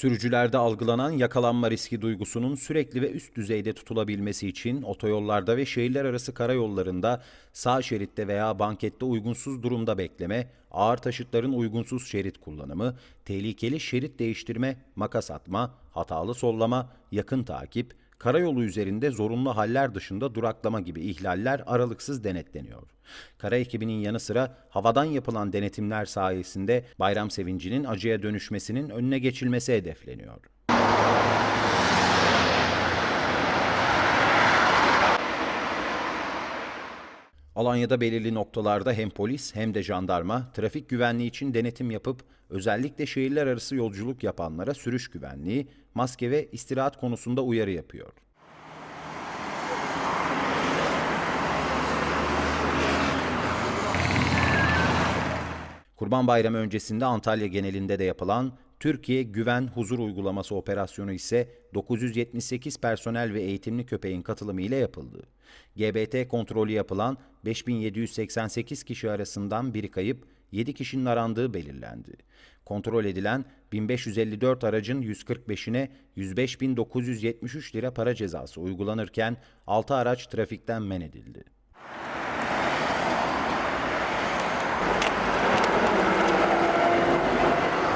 Sürücülerde algılanan yakalanma riski duygusunun sürekli ve üst düzeyde tutulabilmesi için otoyollarda ve şehirler arası karayollarında sağ şeritte veya bankette uygunsuz durumda bekleme, ağır taşıtların uygunsuz şerit kullanımı, tehlikeli şerit değiştirme, makas atma, hatalı sollama, yakın takip, karayolu üzerinde zorunlu haller dışında duraklama gibi ihlaller aralıksız denetleniyor. Kara ekibinin yanı sıra havadan yapılan denetimler sayesinde bayram sevincinin acıya dönüşmesinin önüne geçilmesi hedefleniyor. Alanya'da belirli noktalarda hem polis hem de jandarma trafik güvenliği için denetim yapıp özellikle şehirler arası yolculuk yapanlara sürüş güvenliği, maske ve istirahat konusunda uyarı yapıyor. Kurban Bayramı öncesinde Antalya genelinde de yapılan Türkiye Güven Huzur Uygulaması operasyonu ise 978 personel ve eğitimli köpeğin katılımı ile yapıldı. GBT kontrolü yapılan 5788 kişi arasından biri kayıp 7 kişinin arandığı belirlendi. Kontrol edilen 1554 aracın 145'ine 105.973 lira para cezası uygulanırken 6 araç trafikten men edildi.